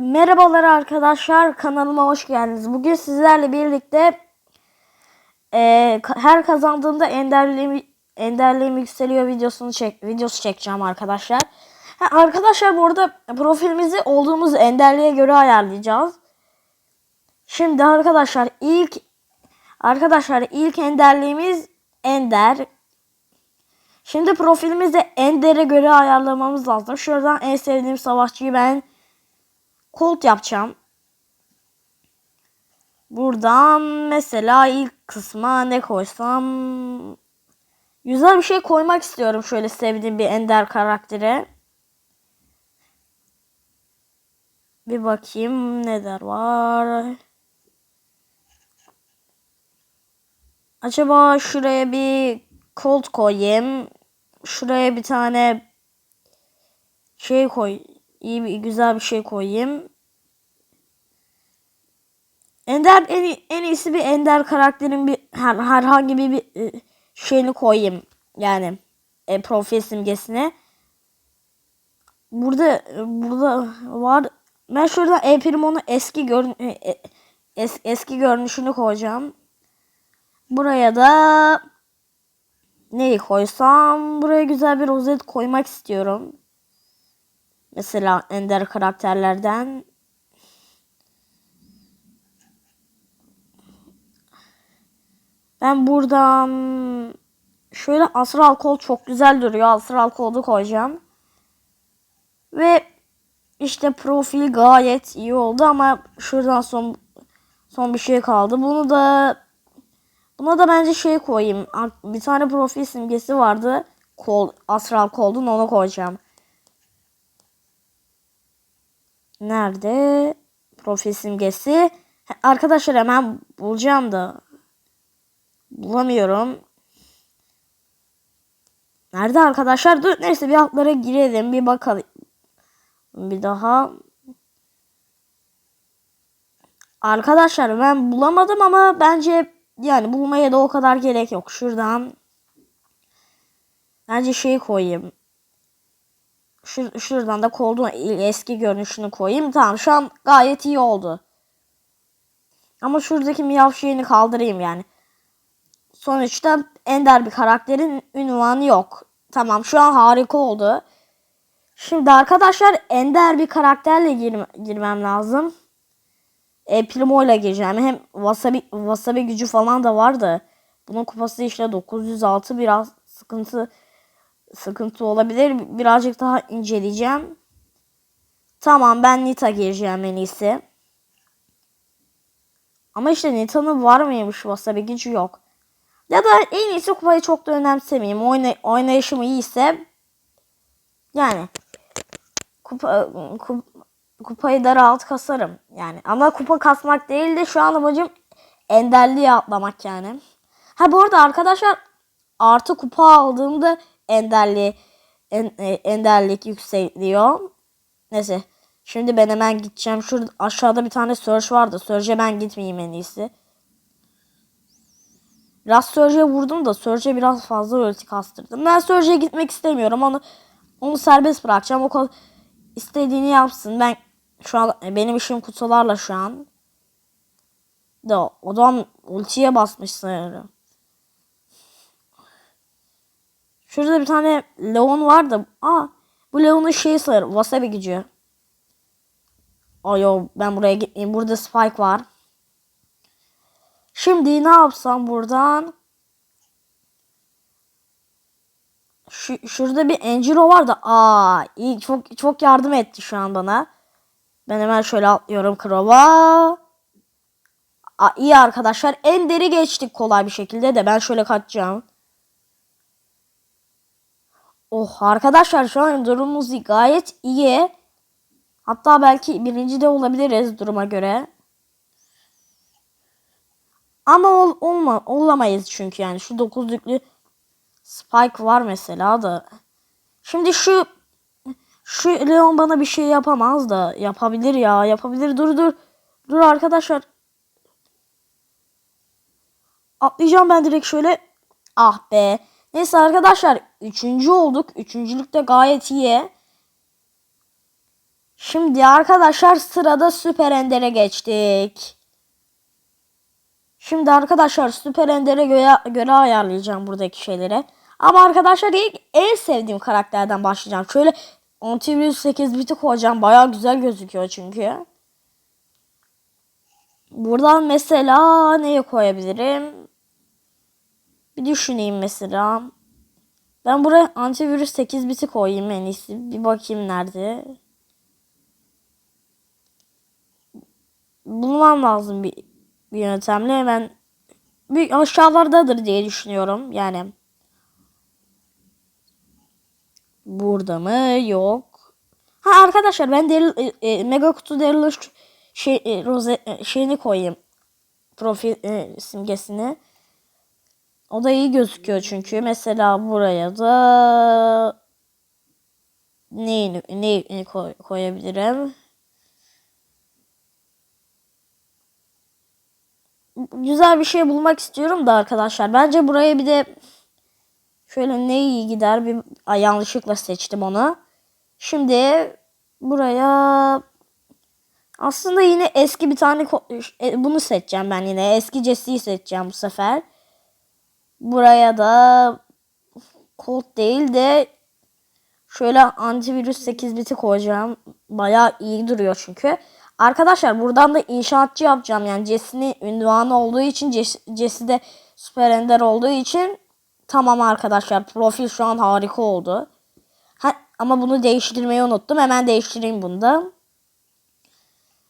Merhabalar arkadaşlar kanalıma hoş geldiniz. Bugün sizlerle birlikte e, her kazandığımda enderliğim enderliğim yükseliyor videosunu çek videosu çekeceğim arkadaşlar. Ha, arkadaşlar bu arada profilimizi olduğumuz enderliğe göre ayarlayacağız. Şimdi arkadaşlar ilk arkadaşlar ilk enderliğimiz ender. Şimdi profilimizi endere göre ayarlamamız lazım. Şuradan en sevdiğim savaşçıyı ben Colt yapacağım. Buradan mesela ilk kısma ne koysam güzel bir şey koymak istiyorum şöyle sevdiğim bir ender karaktere. Bir bakayım neler var. Acaba şuraya bir Colt koyayım. Şuraya bir tane şey koy. İyi bir güzel bir şey koyayım. Ender en, en iyisi bir Ender karakterin bir her, herhangi bir, bir e, şeyini koyayım. Yani e, profil simgesine. Burada e, burada var. Ben şurada E Primo'nun eski gör, e, e, es, eski görünüşünü koyacağım. Buraya da neyi koysam? Buraya güzel bir rozet koymak istiyorum. Mesela ender karakterlerden. Ben buradan şöyle Astral Kol çok güzel duruyor. Astral Kol'u koyacağım. Ve işte profil gayet iyi oldu ama şuradan son son bir şey kaldı. Bunu da buna da bence şey koyayım. Bir tane profil simgesi vardı. Kol, Astral Kol'un onu koyacağım. Nerede? Profil simgesi. Arkadaşlar hemen bulacağım da. Bulamıyorum. Nerede arkadaşlar? Dur neyse bir altlara girelim bir bakalım. Bir daha. Arkadaşlar ben bulamadım ama bence yani bulmaya da o kadar gerek yok. Şuradan bence şey koyayım. Şur şuradan da koltuğun eski görünüşünü koyayım. Tamam şu an gayet iyi oldu. Ama şuradaki miyav şeyini kaldırayım yani. Sonuçta ender bir karakterin ünvanı yok. Tamam şu an harika oldu. Şimdi arkadaşlar ender bir karakterle girme, girmem lazım. E, Primo ile gireceğim. Hem wasabi, wasabi gücü falan da vardı. Bunun kupası işte 906 biraz sıkıntı sıkıntı olabilir. Birazcık daha inceleyeceğim. Tamam ben Nita gireceğim en iyisi. Ama işte Nita'nın var mıymış wasabi gücü yok. Ya da en iyisi kupayı çok da önemsemeyeyim. Oyna, oynayışım iyiyse yani kupa, kup, kupayı da rahat kasarım. Yani ama kupa kasmak değil de şu an amacım enderliğe atlamak yani. Ha bu arada arkadaşlar artı kupa aldığımda enderli en, e, enderlik yükseliyor. Neyse. Şimdi ben hemen gideceğim. Şurada aşağıda bir tane Surge vardı. Surge'e ben gitmeyeyim en iyisi. Biraz Surge'e vurdum da Surge'e biraz fazla ulti kastırdım. Ben Surge'e gitmek istemiyorum. Onu onu serbest bırakacağım. O istediğini yapsın. Ben şu an benim işim kutularla şu an. Da adam ultiye basmış sanırım. Şurada bir tane Leon var da. Aa bu Leon'un şeyi sanırım. Wasabi gücü. Ay yo ben buraya gitmeyeyim. Burada Spike var. Şimdi ne yapsam buradan? Şu, şurada bir Angelo var da aa iyi çok çok yardım etti şu an bana. Ben hemen şöyle atlıyorum Krova. Aa, iyi arkadaşlar. Ender'i geçtik kolay bir şekilde de ben şöyle kaçacağım. Oh arkadaşlar şu an durumumuz gayet iyi. Hatta belki birinci de olabiliriz duruma göre. Ama ol, olma, olamayız çünkü yani şu dokuzlüklü Spike var mesela da. Şimdi şu şu Leon bana bir şey yapamaz da yapabilir ya yapabilir dur dur. Dur arkadaşlar. Atlayacağım ben direkt şöyle. Ah be. Neyse arkadaşlar. Üçüncü olduk. Üçüncülükte gayet iyi. Şimdi arkadaşlar sırada Süper Ender'e geçtik. Şimdi arkadaşlar Süper Ender'e göre, göre ayarlayacağım buradaki şeyleri. Ama arkadaşlar ilk en sevdiğim karakterden başlayacağım. Şöyle Antivirus 8 biti koyacağım. Baya güzel gözüküyor çünkü. Buradan mesela neye koyabilirim? Bir düşüneyim mesela. Ben buraya antivirüs 8 biti koyayım en iyisi. Bir bakayım nerede. Bulmam lazım bir, bir yöntemle hemen. Bir aşağılardadır diye düşünüyorum. Yani. Burada mı? Yok. Ha arkadaşlar ben Daryl, e, e, mega kutu Daryl'ı şey, e, roze, e, şeyini koyayım. Profil e, simgesini. O da iyi gözüküyor çünkü. Mesela buraya da neyini, neyini koy, koyabilirim? Güzel bir şey bulmak istiyorum da arkadaşlar. Bence buraya bir de şöyle ne iyi gider. Bir Ay, yanlışlıkla seçtim onu. Şimdi buraya aslında yine eski bir tane e, bunu seçeceğim ben yine. Eski Jesse'yi seçeceğim bu sefer. Buraya da Colt değil de şöyle antivirüs 8 biti koyacağım. Bayağı iyi duruyor çünkü. Arkadaşlar buradan da inşaatçı yapacağım. Yani Jesse'nin ünvanı olduğu için Jesse de süper ender olduğu için tamam arkadaşlar. Profil şu an harika oldu. Ha, ama bunu değiştirmeyi unuttum. Hemen değiştireyim bunu da.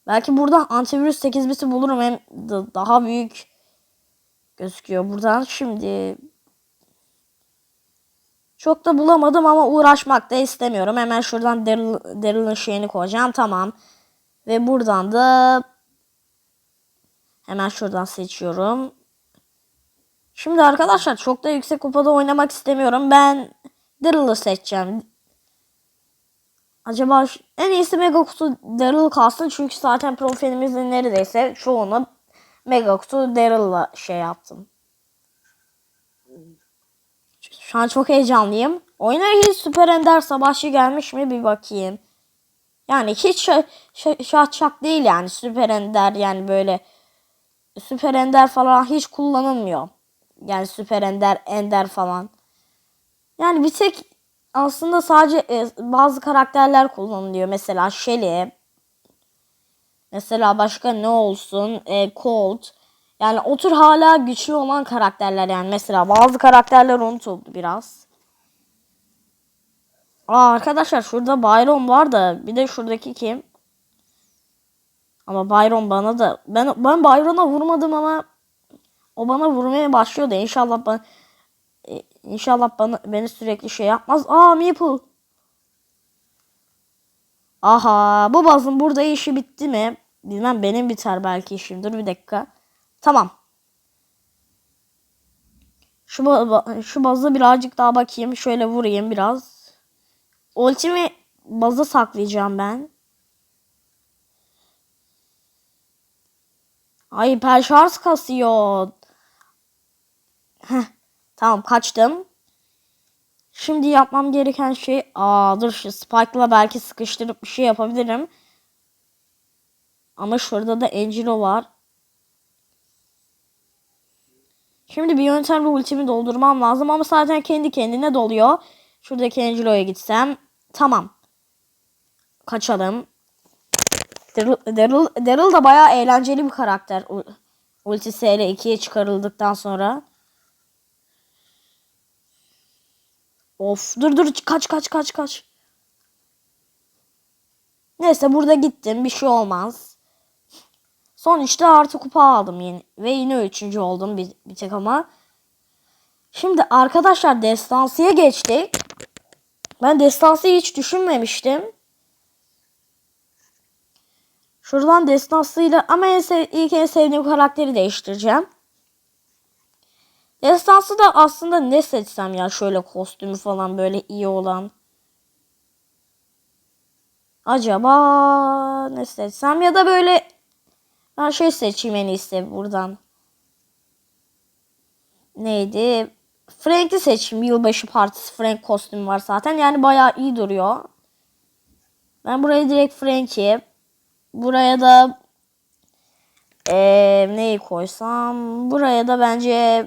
Belki burada antivirüs 8 biti bulurum. Hem daha büyük gözüküyor buradan. Şimdi çok da bulamadım ama uğraşmak da istemiyorum. Hemen şuradan Daryl'ın şeyini koyacağım. Tamam. Ve buradan da hemen şuradan seçiyorum. Şimdi arkadaşlar çok da yüksek kupada oynamak istemiyorum. Ben Daryl'ı seçeceğim. Acaba en iyisi Mega Kutu Daryl kalsın. Çünkü zaten profilimizin neredeyse çoğunu Mega Kutu Daryl'la şey yaptım. Şu an çok heyecanlıyım. Oyuna hiç Süper Ender Savaşçı gelmiş mi bir bakayım. Yani hiç şahçak değil yani Süper Ender yani böyle Süper Ender falan hiç kullanılmıyor. Yani Süper Ender, Ender falan. Yani bir tek aslında sadece e, bazı karakterler kullanılıyor. Mesela Shelly. Mesela başka ne olsun? E, Colt. Yani o tür hala güçlü olan karakterler yani. Mesela bazı karakterler unutuldu biraz. Aa arkadaşlar şurada Byron var da bir de şuradaki kim? Ama Byron bana da ben ben Byron'a vurmadım ama o bana vurmaya başlıyordu. İnşallah ben e, inşallah bana beni sürekli şey yapmaz. Aa Maple. Aha bu bazın burada işi bitti mi? Bilmem benim biter belki işim. Dur bir dakika. Tamam. Şu, şu bazı birazcık daha bakayım. Şöyle vurayım biraz. Ultimi bazı saklayacağım ben. Ay perşarj kasıyor. Heh, tamam kaçtım. Şimdi yapmam gereken şey... Aa dur şu Spike'la belki sıkıştırıp bir şey yapabilirim. Ama şurada da Angelo var. Şimdi bir yöntemle ultimi doldurmam lazım ama zaten kendi kendine doluyor. Şuradaki Angelo'ya gitsem. Tamam. Kaçalım. Daryl, Daryl, Daryl da bayağı eğlenceli bir karakter. Ultisiyle 2'ye çıkarıldıktan sonra. Of dur dur kaç kaç kaç kaç. Neyse burada gittim bir şey olmaz. Son işte artı kupa aldım yine. Ve yine üçüncü oldum bir, bir tek ama. Şimdi arkadaşlar destansıya geçtik. Ben destansıyı hiç düşünmemiştim. Şuradan destansıyla ama en sev, ilk en sevdiğim karakteri değiştireceğim. Destansı da aslında ne seçsem ya şöyle kostümü falan böyle iyi olan. Acaba ne seçsem ya da böyle ben şey seçeyim en iyisi buradan. Neydi? Frank'i seçeyim. Yılbaşı partisi Frank kostümü var zaten. Yani bayağı iyi duruyor. Ben buraya direkt Frankie. Buraya da eee, neyi koysam? Buraya da bence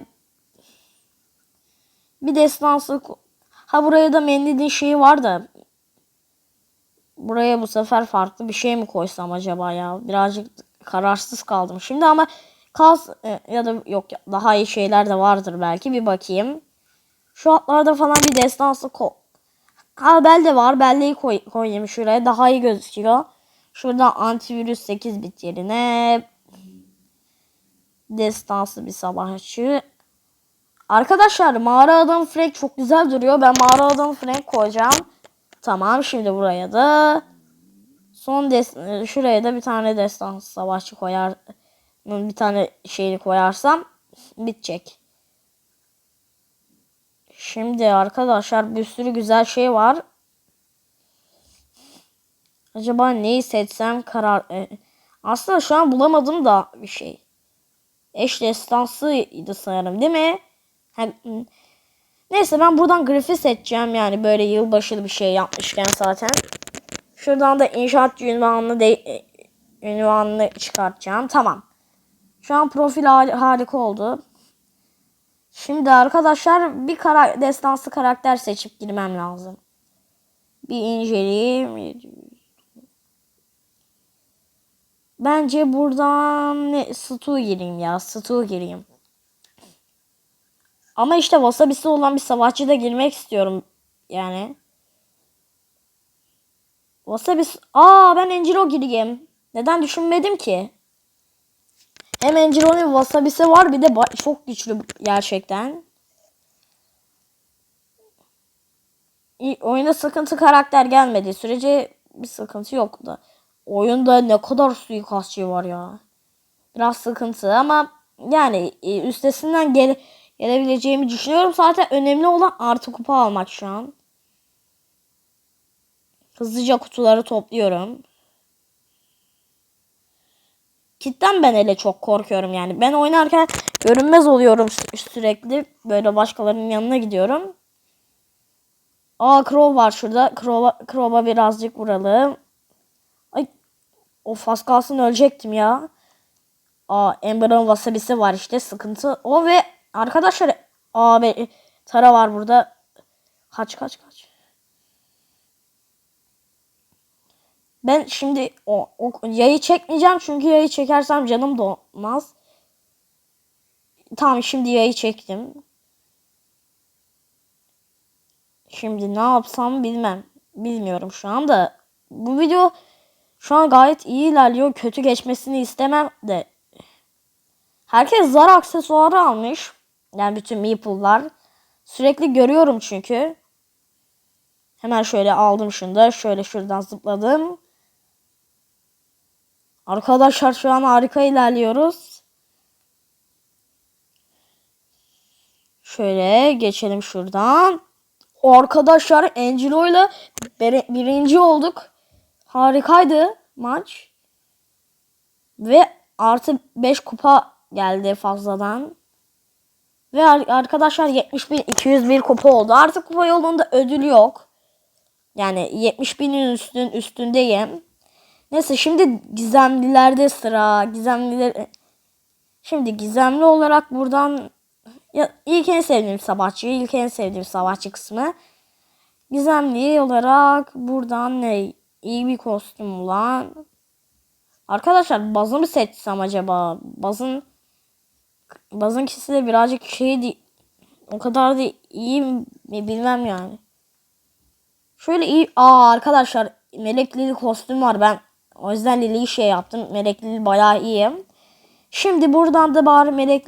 bir destansı Ha buraya da Mendy'nin şeyi var da buraya bu sefer farklı bir şey mi koysam acaba ya? Birazcık kararsız kaldım. Şimdi ama kas e, ya da yok daha iyi şeyler de vardır belki bir bakayım. Şu atlarda falan bir destansı ko Ha bel de var. Belleği koy koyayım şuraya. Daha iyi gözüküyor. Şurada antivirüs 8 bit yerine destansı bir savaşçı. Arkadaşlar mağara adam Frank çok güzel duruyor. Ben mağara adam Frank koyacağım. Tamam şimdi buraya da son şuraya da bir tane destansı savaşçı koyar bir tane şeyini koyarsam bitecek. Şimdi arkadaşlar bir sürü güzel şey var. Acaba neyi seçsem karar... e, aslında şu an bulamadım da bir şey. Eş destansıydı sanırım değil mi? Hmm. neyse ben buradan grafi seçeceğim yani böyle yılbaşı bir şey yapmışken zaten. Şuradan da inşaat ünvanını, de, e, ünvanını çıkartacağım. Tamam. Şu an profil harika oldu. Şimdi arkadaşlar bir kara destansı karakter seçip girmem lazım. Bir inceleyeyim. Bence buradan ne Stu gireyim ya. Stu gireyim. Ama işte wasabisi olan bir savaşçı da girmek istiyorum. Yani. Wasabisi... Aa ben Angelo gireyim. Neden düşünmedim ki? Hem Angelo'nun wasabisi var bir de çok güçlü gerçekten. Oyuna sıkıntı karakter gelmediği sürece bir sıkıntı yok da. Oyunda ne kadar suikastçı var ya. Biraz sıkıntı ama yani e, üstesinden gel gelebileceğimi düşünüyorum. Zaten önemli olan artı kupa almak şu an. Hızlıca kutuları topluyorum. Kitten ben hele çok korkuyorum yani. Ben oynarken görünmez oluyorum sü- sürekli. Böyle başkalarının yanına gidiyorum. Aa Crow var şurada. Crow'a Crow'a birazcık vuralım. Ay of az kalsın ölecektim ya. Aa Amber'ın wasabisi var işte sıkıntı. O ve arkadaşlar abi Tara var burada. Kaç kaç kaç. Ben şimdi o, o yayı çekmeyeceğim çünkü yayı çekersem canım dolmaz. Tamam şimdi yayı çektim. Şimdi ne yapsam bilmem. Bilmiyorum şu anda. Bu video şu an gayet iyi ilerliyor. Kötü geçmesini istemem de. Herkes zar aksesuarı almış. Yani bütün meeple'lar. Sürekli görüyorum çünkü. Hemen şöyle aldım şunu da. Şöyle şuradan zıpladım. Arkadaşlar şu an harika ilerliyoruz. Şöyle geçelim şuradan. Arkadaşlar Angelo ile birinci olduk. Harikaydı maç. Ve artı 5 kupa geldi fazladan. Ve ar- arkadaşlar 70 bin 201 kupa oldu. Artık kupa yolunda ödül yok. Yani 70 binin üstün üstündeyim. Neyse şimdi gizemlilerde sıra. Gizemliler Şimdi gizemli olarak buradan ya ilk en sevdiğim savaşçı, ilk en sevdiğim savaşçı kısmı. Gizemli olarak buradan ne? İyi bir kostüm olan. Arkadaşlar bazı mı seçsem acaba? Bazın bazın kişisi de birazcık şey değil. O kadar da iyi mi bilmem yani. Şöyle iyi. Aa arkadaşlar Melek kostüm var. Ben o yüzden Lili'yi şey yaptım. Melek Lili bayağı iyi. Şimdi buradan da bari Melek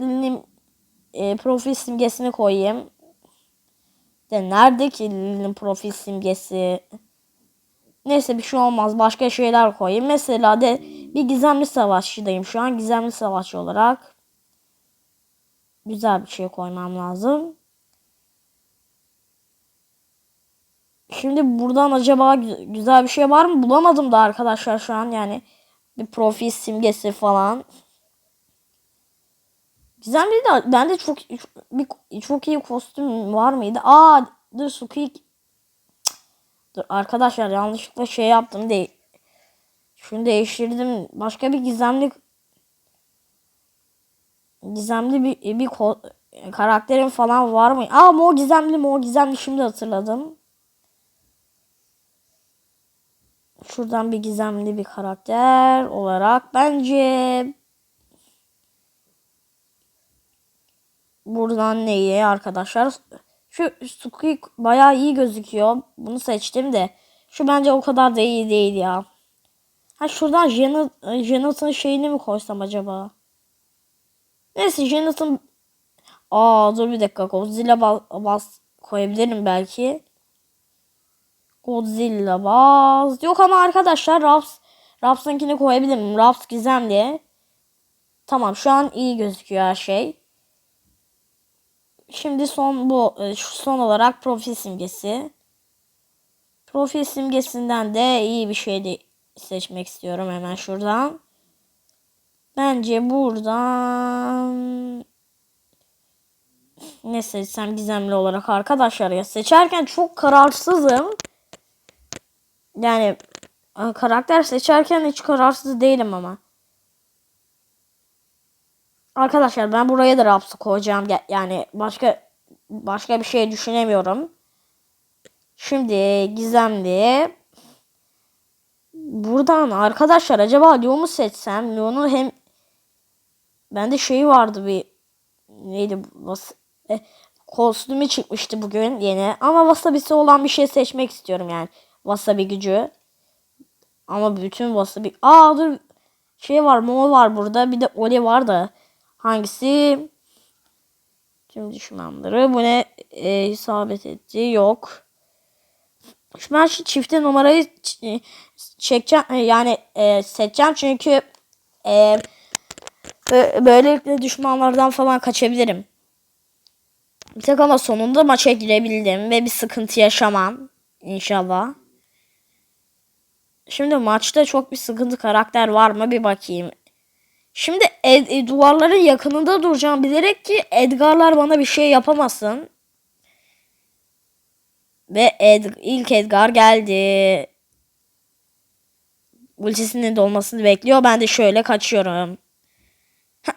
e, profil simgesini koyayım. De nerede ki Lili'nin profil simgesi? Neyse bir şey olmaz. Başka şeyler koyayım. Mesela de bir gizemli savaşçıdayım şu an. Gizemli savaşçı olarak. Güzel bir şey koymam lazım. Şimdi buradan acaba gü- güzel bir şey var mı? Bulamadım da arkadaşlar şu an yani. Bir profil simgesi falan. Gizemli de bende çok bir çok iyi kostüm var mıydı? Aa dur Squeak. Cık. Dur, arkadaşlar yanlışlıkla şey yaptım değil. Şunu değiştirdim. Başka bir gizemli gizemli bir, bir karakterin falan var mı? Aa Mo gizemli Mo gizemli şimdi hatırladım. Şuradan bir gizemli bir karakter olarak bence buradan neyi arkadaşlar? Şu Squeak bayağı iyi gözüküyor. Bunu seçtim de. Şu bence o kadar da iyi değil ya. Ha şuradan Janet, Janet'ın şeyini mi koysam acaba? Neyse Janet'ın... Aa dur bir dakika. Godzilla bas, koyabilirim belki. Godzilla bas. Yok ama arkadaşlar Raps, Raps'ınkini koyabilirim. Raps gizemli. Tamam şu an iyi gözüküyor her şey. Şimdi son bu e, son olarak profil simgesi. Profil simgesinden de iyi bir şey seçmek istiyorum hemen şuradan. Bence buradan ne seçsem gizemli olarak arkadaşlar ya seçerken çok kararsızım. Yani karakter seçerken hiç kararsız değilim ama. Arkadaşlar ben buraya da Raps'ı koyacağım. Yani başka başka bir şey düşünemiyorum. Şimdi gizemli. Buradan arkadaşlar acaba Leo mu seçsem? Leo'nun hem bende şey vardı bir neydi e, kostümü çıkmıştı bugün yeni ama wasabi'si olan bir şey seçmek istiyorum yani. Wasabi gücü. Ama bütün wasabi Aa dur şey var Mo var burada bir de Oli var da hangisi tüm düşmanları bu ne e, isabet etti yok. Şu ben şu çifte numarayı çekeceğim e, yani e, seçeceğim çünkü e, böylelikle düşmanlardan falan kaçabilirim. Bir tek ama sonunda maça girebildim ve bir sıkıntı yaşamam inşallah. Şimdi maçta çok bir sıkıntı karakter var mı bir bakayım. Şimdi Ed, e, duvarların yakınında duracağım bilerek ki Edgar'lar bana bir şey yapamasın. Ve Ed, ilk Edgar geldi. Ultisinin dolmasını bekliyor. Ben de şöyle kaçıyorum.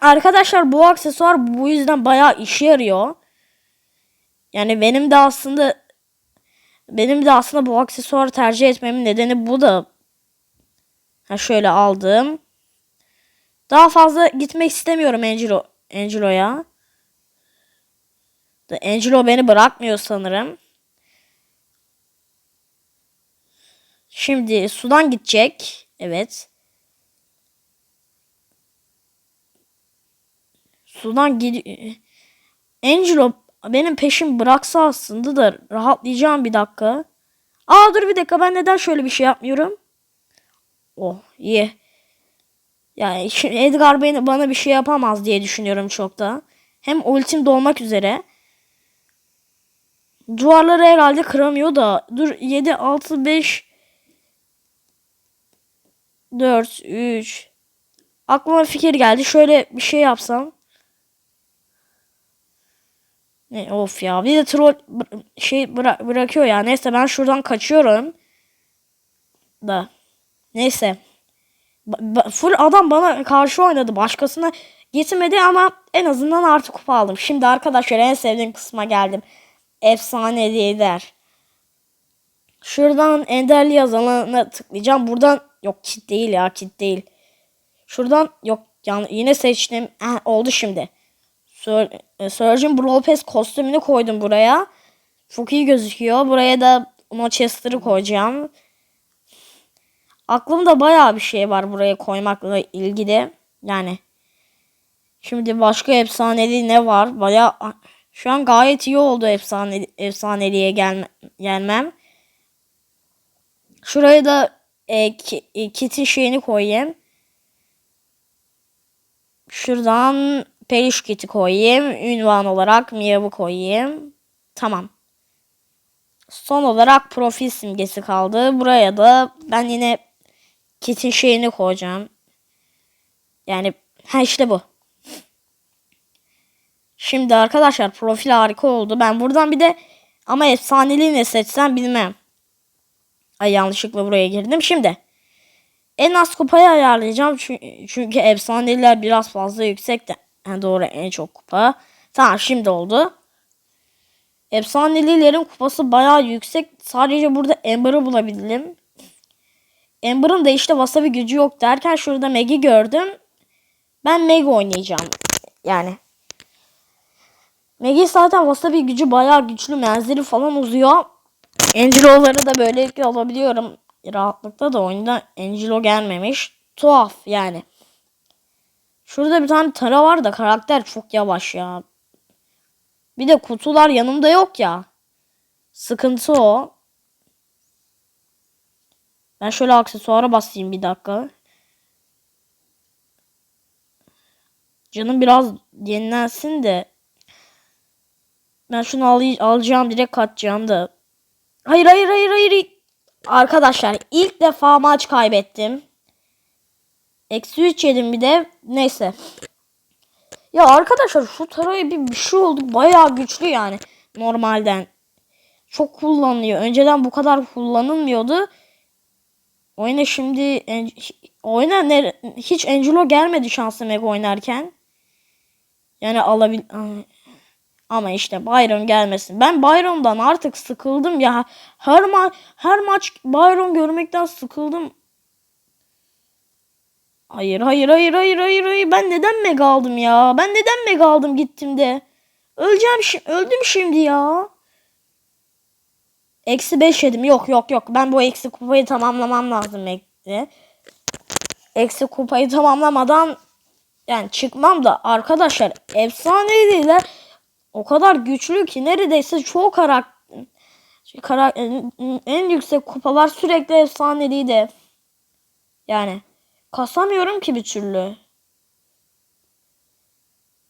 Arkadaşlar bu aksesuar bu yüzden bayağı işe yarıyor. Yani benim de aslında benim de aslında bu aksesuarı tercih etmemin nedeni bu da. Ha şöyle aldım. Daha fazla gitmek istemiyorum Angelo Angelo'ya. Da Angelo beni bırakmıyor sanırım. Şimdi sudan gidecek. Evet. Sudan gidiyor. Angelo benim peşim bıraksa aslında da rahatlayacağım bir dakika. Aa dur bir dakika ben neden şöyle bir şey yapmıyorum? Oh iyi. Yani şimdi Edgar beni, bana bir şey yapamaz diye düşünüyorum çok da. Hem ultim dolmak üzere. Duvarları herhalde kıramıyor da. Dur 7, 6, 5, 4, 3. Aklıma fikir geldi. Şöyle bir şey yapsam. Ne of ya. Bir de troll şey bıra- bırakıyor ya. Neyse ben şuradan kaçıyorum. Da. Neyse. Ba- full adam bana karşı oynadı. Başkasına gitmedi ama en azından artı kupa aldım. Şimdi arkadaşlar en sevdiğim kısma geldim. Efsane lider. Şuradan enderli yazanına tıklayacağım. Buradan yok kit değil ya kit değil. Şuradan yok yani yine seçtim. Heh, oldu şimdi. E, Surgeon Brawl Pass kostümünü koydum buraya. Çok iyi gözüküyor. Buraya da Manchester'ı koyacağım. Aklımda bayağı bir şey var buraya koymakla ilgili. Yani şimdi başka efsaneli ne var? Bayağı şu an gayet iyi oldu efsane efsaneliğe gelme, gelmem. Şuraya da e, ki, e, kit'in şeyini koyayım. Şuradan Periş kiti koyayım. Ünvan olarak Miyav'ı koyayım. Tamam. Son olarak profil simgesi kaldı. Buraya da ben yine kitin şeyini koyacağım. Yani ha işte bu. Şimdi arkadaşlar profil harika oldu. Ben buradan bir de ama efsaneliği ne seçsem bilmem. Ay yanlışlıkla buraya girdim. Şimdi en az kupayı ayarlayacağım. Çünkü, efsaneliler biraz fazla yüksek. Ha, doğru en çok kupa. Tamam şimdi oldu. Efsanelilerin kupası bayağı yüksek. Sadece burada Ember'ı bulabildim. Ember'ın da işte wasabi gücü yok derken şurada Meg'i gördüm. Ben Meg oynayacağım. Yani. Meg'i zaten wasabi gücü bayağı güçlü. Menzili falan uzuyor. Angelo'ları da böylelikle alabiliyorum. Rahatlıkla da oyunda Angelo gelmemiş. Tuhaf yani. Şurada bir tane Tara var da karakter çok yavaş ya. Bir de kutular yanımda yok ya. Sıkıntı o. Ben şöyle aksesuara basayım bir dakika. Canım biraz yenilensin de. Ben şunu al alacağım direkt kaçacağım da. Hayır hayır hayır hayır. Arkadaşlar ilk defa maç kaybettim. Eksi 3 yedim bir de. Neyse. Ya arkadaşlar şu taraya bir, bir şey oldu. Bayağı güçlü yani. Normalden. Çok kullanılıyor. Önceden bu kadar kullanılmıyordu. Oyuna şimdi oyuna ne, hiç Angelo gelmedi şanslı Meg oynarken. Yani alabil ama işte Byron gelmesin. Ben Byron'dan artık sıkıldım ya. Her ma her maç Byron görmekten sıkıldım. Hayır hayır hayır hayır hayır hayır. Ben neden Meg aldım ya? Ben neden Meg aldım gittim de? Öleceğim şi öldüm şimdi ya. Eksi 5 yedim. Yok yok yok. Ben bu eksi kupayı tamamlamam lazım Meg'de. Eksi kupayı tamamlamadan yani çıkmam da arkadaşlar efsaneydiler. O kadar güçlü ki neredeyse çoğu karakter karak en yüksek kupalar sürekli efsaneliydi. Yani kasamıyorum ki bir türlü.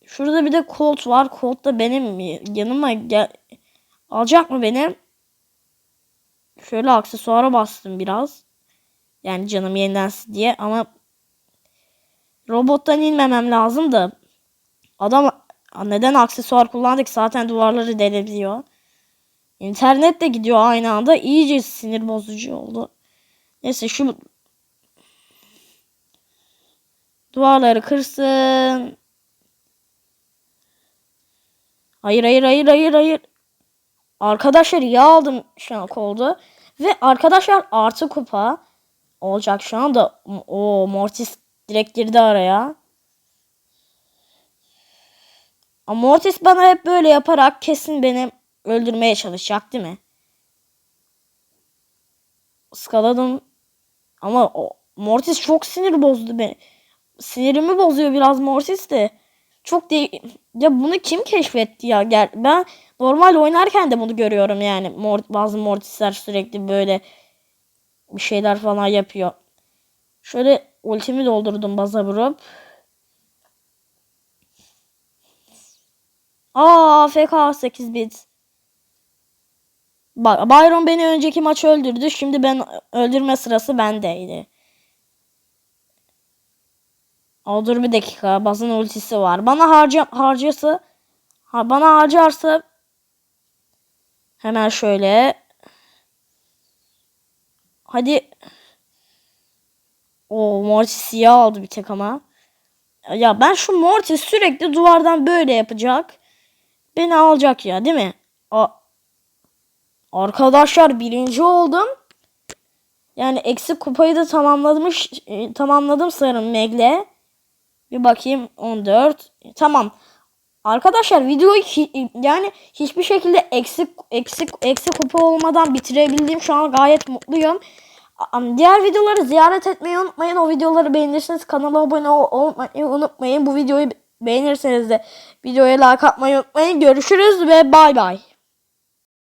Şurada bir de Colt var. Colt da benim yanıma gel alacak mı benim? Şöyle aksesuara bastım biraz. Yani canım yenilensin diye ama robottan inmemem lazım da adam neden aksesuar kullandık zaten duvarları delebiliyor. İnternet de gidiyor aynı anda. iyice sinir bozucu oldu. Neyse şu duvarları kırsın. Hayır hayır hayır hayır hayır. Arkadaşlar yağ aldım şu an oldu. Ve arkadaşlar artı kupa olacak şu anda. O Mortis direkt girdi araya. Mortis bana hep böyle yaparak kesin beni öldürmeye çalışacak değil mi? Iskaladım. Ama o Mortis çok sinir bozdu beni. Sinirimi bozuyor biraz Mortis de. Çok de ya bunu kim keşfetti ya? Gel ben normal oynarken de bunu görüyorum yani. Mort bazı Mortisler sürekli böyle bir şeyler falan yapıyor. Şöyle ultimi doldurdum baza vurup. Aa FK 8 bit. Bak Byron beni önceki maç öldürdü. Şimdi ben öldürme sırası bendeydi. O dur bir dakika. Bazın ultisi var. Bana harca harcası ha, bana harcarsa hemen şöyle hadi o Mortis siyah aldı bir tek ama. Ya ben şu Mortis sürekli duvardan böyle yapacak. Beni alacak ya değil mi? A Arkadaşlar birinci oldum. Yani eksik kupayı da tamamlamış, e, tamamladım sanırım Meg'le. Bir bakayım 14. Tamam. Arkadaşlar videoyu yani hiçbir şekilde eksik eksik eksik kupa olmadan bitirebildiğim şu an gayet mutluyum. Diğer videoları ziyaret etmeyi unutmayın. O videoları beğenirseniz kanala abone olmayı unutmayın. Bu videoyu beğenirseniz de videoya like atmayı unutmayın. Görüşürüz ve bay bay.